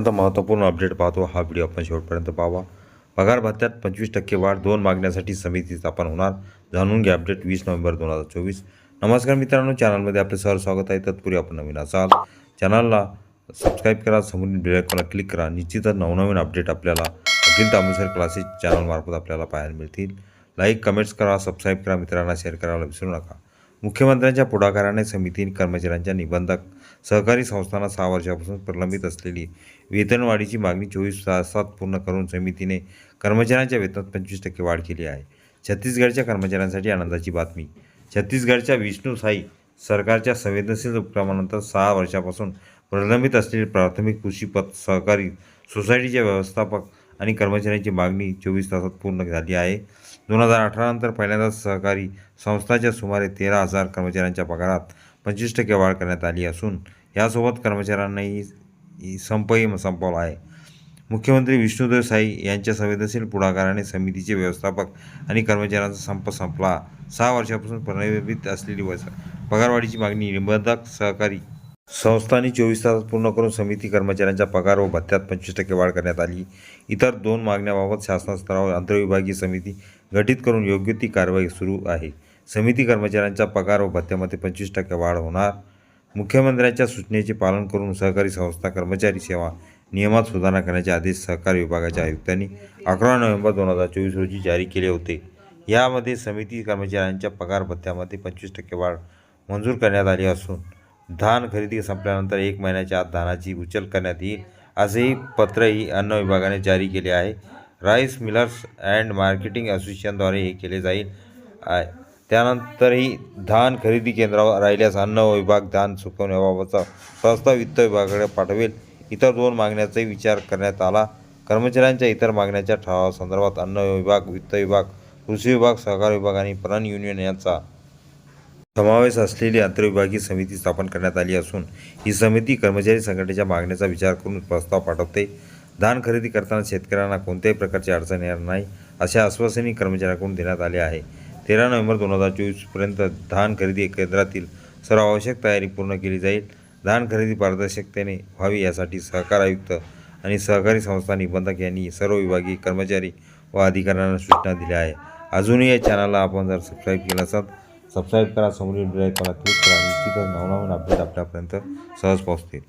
अत्यंत महत्त्वपूर्ण अपडेट पाहतो. हा व्हिडिओ आपण शेवटपर्यंत पाहावा. पगार भत्त्यात पंचवीस टक्के वाढ दोन मागण्यासाठी समिती स्थापन होणार. जाणून घ्या अपडेट वीस नोव्हेंबर दोन हजार चोवीस. नमस्कार मित्रांनो चॅनलमध्ये आपले सर स्वागत आहे. तत्पूर्वी आपण नवीन असाल चॅनलला सबस्क्राईब करा. समोर बेलायकॉनला क्लिक करा. निश्चितच नवनवीन अपडेट आपल्याला अखिल तांबुसर क्लासेस चॅनलमार्फत आपल्याला पाहायला मिळतील. लाईक कमेंट्स करा सबस्क्राईब करा. मित्रांना शेअर करायला विसरू नका. मुख्यमंत्र्यांच्या पुढाकाराने समिती कर्मचाऱ्यांच्या निबंधक सहकारी संस्थांना सहा वर्षापासून प्रलंबित असलेली वेतनवाढीची मागणी चोवीस तासात पूर्ण करून समितीने कर्मचाऱ्यांच्या वेतनात पंचवीस टक्के वाढ केली आहे. छत्तीसगडच्या कर्मचाऱ्यांसाठी आनंदाची बातमी. छत्तीसगडच्या विष्णू साई सरकारच्या संवेदनशील उपक्रमानंतर सहा वर्षापासून प्रलंबित असलेली प्राथमिक कृषी पत सहकारी सोसायटीचे व्यवस्थापक आणि कर्मचाऱ्यांची मागणी चोवीस तासात पूर्ण झाली आहे. दोन हजार अठरानंतर पहिल्यांदाच सहकारी संस्थाच्या सुमारे तेरा हजार कर्मचाऱ्यांच्या पगारात पंचवीस टक्के वाढ करण्यात आली असून यासोबत कर्मचाऱ्यांनाही संपही संपवला आहे. मुख्यमंत्री विष्णुदेव साई यांच्या संवेदनशील पुढाकाराने समितीचे व्यवस्थापक आणि कर्मचाऱ्यांचा संप संपला. सहा वर्षापासून प्रलंबित असलेली वस पगारवाढीची मागणी निबंधक सहकारी संस्थांनी चोवीस तासात पूर्ण करून समिती कर्मचाऱ्यांच्या पगार व भत्त्यात पंचवीस टक्के वाढ करण्यात आली. इतर दोन मागण्याबाबत शासनस्तरावर आंतरविभागीय समिती गठीत करून योग्य ती कारवाई सुरू आहे. समिती कर्मचाऱ्यांच्या पगार व भत्त्यामध्ये पंचवीस टक्के वाढ होणार. मुख्यमंत्र्यांच्या सूचनेचे पालन करून सहकारी संस्था कर्मचारी सेवा नियमात सुधारणा करण्याचे आदेश सहकारी विभागाच्या आयुक्तांनी अकरा नोव्हेंबर दोन हजार चोवीस रोजी जारी केले होते. यामध्ये समिती कर्मचाऱ्यांच्या पगार भत्त्यामध्ये पंचवीस टक्के वाढ मंजूर करण्यात आली असून धान खरेदी संपल्यानंतर एक महिन्याच्या आत धानाची उचल करण्यात येईल असेही पत्रही अन्न विभागाने जारी केले आहे. राईस मिलर्स अँड मार्केटिंग असोसिएशनद्वारे हे केले जाईल. आहे त्यानंतरही धान खरेदी केंद्रावर राहिल्यास अन्न विभाग धान सुकवण्याबाबतचा प्रस्ताव वित्त विभागाकडे पाठवेल. इतर दोन मागण्याचाही विचार करण्यात आला. कर्मचाऱ्यांच्या इतर मागण्याच्या ठरावासंदर्भात अन्न विभाग वित्त विभाग कृषी विभाग सहकार विभाग आणि पणन युनियन यांचा समावेश असलेली आंतरविभागीय समिती स्थापन करण्यात आली असून ही समिती कर्मचारी संघटनेच्या मागण्याचा विचार करून प्रस्ताव पाठवते. धान खरेदी करताना शेतकऱ्यांना कोणत्याही प्रकारची अडचण येणार नाही अशा आश्वासनही कर्मचाऱ्यांकडून देण्यात आले आहे. तेरा नोव्हेंबर दोन हजार चोवीसपर्यंत धान खरेदी केंद्रातील सर्व आवश्यक तयारी पूर्ण केली जाईल. धान खरेदी पारदर्शकतेने व्हावी यासाठी सहकार आयुक्त आणि सहकारी संस्था निबंधक यांनी सर्व विभागीय कर्मचारी व अधिकाऱ्यांना सूचना दिल्या आहे अजूनही या चॅनलला आपण जर सबस्क्राईब केलं असाल सबस्क्राईब करा समोरील बेल आयकॉनला क्लिक करा निश्चितच नवनवीन अपडेट आपल्यापर्यंत सहज पोहोचतील.